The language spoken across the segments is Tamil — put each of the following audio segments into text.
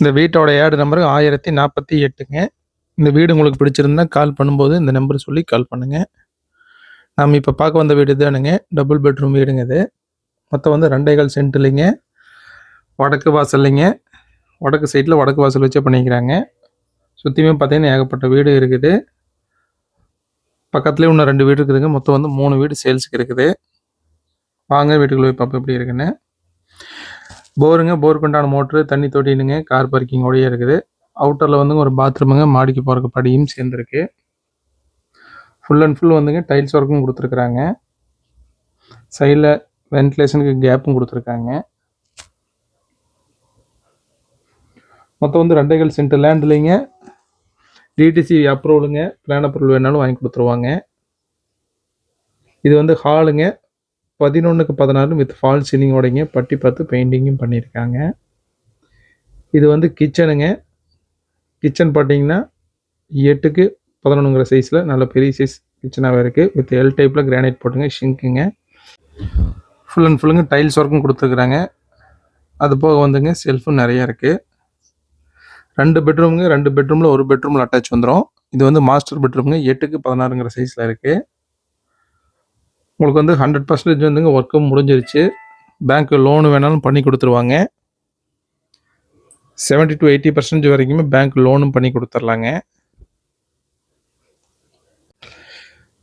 இந்த வீட்டோட ஏடு நம்பர் ஆயிரத்தி நாற்பத்தி எட்டுங்க. இந்த வீடு உங்களுக்கு பிடிச்சிருந்தா கால் பண்ணும்போது இந்த நம்பர் சொல்லி கால் பண்ணுங்க. நாம் இப்போ பார்க்க வந்த வீடு தானுங்க டபுள் பெட்ரூம் வீடுங்க இது. மொத்தம் வந்து ரெண்டேகால் இல்லைங்க. வடக்கு வாசல்லைங்க. வடக்கு சைடில் வடக்கு வாசல் வச்சே பண்ணிக்கிறாங்க. சுற்றியுமே பார்த்தீங்கன்னா ஏகப்பட்ட வீடு இருக்குது. பக்கத்துலேயே இன்னும் ரெண்டு வீடு இருக்குதுங்க. மொத்தம் வந்து மூணு வீடு சேல்ஸுக்கு இருக்குது. வாங்க வீட்டுக்குள்ளே போய் பார்ப்போம் எப்படி இருக்குன்னு. போருங்க போருக்குண்டான மோட்ரு தண்ணி தொட்டினுங்க கார் பார்க்கிங்கோடயே இருக்குது. அவுட்டரில் வந்துங்க ஒரு பாத்ரூமுங்க மாடிக்கு போகிறக்கு படியும் சேர்ந்துருக்கு. ஃபுல் அண்ட் ஃபுல் வந்துங்க டைல்ஸ் ஒர்க்கும் கொடுத்துருக்குறாங்க. சைடில் வென்டிலேஷனுக்கு கேப்பும் கொடுத்துருக்காங்க. மொத்தம் வந்து ரெண்டைகள் சென்ட் லேண்ட்லிங்க டிடிசி அப்ரூவலுங்க பிளான் அப்ரூவல் வேணாலும் வாங்கி கொடுத்துருவாங்க. இது வந்து ஹாலுங்க பதினொன்றுக்கு பதினாறு வித் ஃபால் சீலிங்கோடைங்க பட்டி பார்த்து பெயிண்டிங்கும் பண்ணியிருக்காங்க. இது வந்து கிச்சனுங்க கிச்சன் பார்த்தீங்கன்னா எட்டுக்கு பதினொன்றுங்கிற சைஸில் நல்ல பெரிய சைஸ் கிச்சனாகவே இருக்குது வித் எல் டைப்பில் கிரானைட் போட்டுங்க ஷிங்க்குங்க ஃபுல் அண்ட் ஃபுல்லுங்க டைல்ஸ் ஒர்க்கும் கொடுத்துருக்குறாங்க. அது போக வந்துங்க செல்ஃபும் நிறையா இருக்குது ரெண்டு பெட்ரூமுங்க ரெண்டு பெட்ரூமில் ஒரு பெட்ரூமில் அட்டாச் வந்துடும் இது வந்து மாஸ்டர் பெட்ரூமுங்க எட்டுக்கு பதினாறுங்கிற சைஸில் இருக்குது உங்களுக்கு வந்து ஹண்ட்ரட் பர்சன்டேஜ் வந்துங்க ஒர்க்கும் முடிஞ்சிருச்சு. பேங்க் லோனு வேணாலும் பண்ணி கொடுத்துருவாங்க. 70 டு எயிட்டி பர்சன்டேஜ் வரைக்குமே பேங்க் லோனும் பண்ணி கொடுத்துர்லாங்க.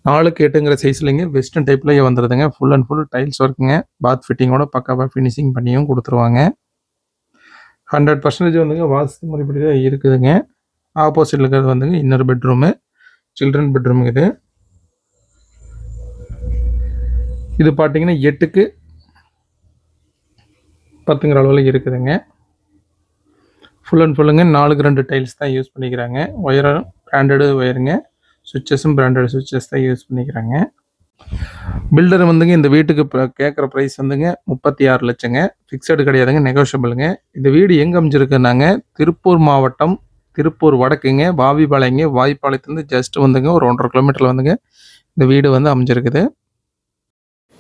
நாலுக்கு எட்டுங்கிற சைஸ்லேங்க வெஸ்டர்ன் டைப்லேயே வந்துடுதுங்க ஃபுல் அண்ட் ஃபுல் டைல்ஸ் ஒர்க்குங்க பாத் ஃபிட்டிங்கோட பக்காவாக ஃபினிஷிங் பண்ணியும் கொடுத்துருவாங்க. ஹண்ட்ரட் பர்சன்டேஜ் வந்துங்க வாஸ்து முறைப்படி தான் இருக்குதுங்க. ஆப்போசிட்டில் இருக்கிறது வந்துங்க இன்னொரு பெட்ரூமு சில்ட்ரன் பெட்ரூம் இது. இது பார்த்தீங்கன்னா எட்டுக்கு பத்துங்கிற அளவில் இருக்குதுங்க. ஃபுல் அண்ட் ஃபுல்லுங்க நாலுக்கு ரெண்டு டைல்ஸ் தான் யூஸ் பண்ணிக்கிறாங்க. ஒயரும் பிராண்டடு ஒயருங்க சுவிச்சஸும் பிராண்டட் சுவிச்சஸ் தான் யூஸ் பண்ணிக்கிறாங்க. பில்டர் வந்துங்க இந்த வீட்டுக்கு இப்போ கேட்குற ப்ரைஸ் வந்துங்க முப்பத்தி ஆறு லட்சங்க. ஃபிக்ஸடு கிடையாதுங்க நெகோஷியபிளுங்க இந்த வீடு எங்கே அமைஞ்சிருக்குன்னாங்க திருப்பூர் மாவட்டம் திருப்பூர் வடக்குங்க வாவிபாளையங்க வாய்ப்பாளையத்துலேருந்து ஜஸ்ட் வந்துங்க ஒரு ஒன்றரை கிலோமீட்டரில் வந்துங்க இந்த வீடு வந்து அமைஞ்சிருக்குது.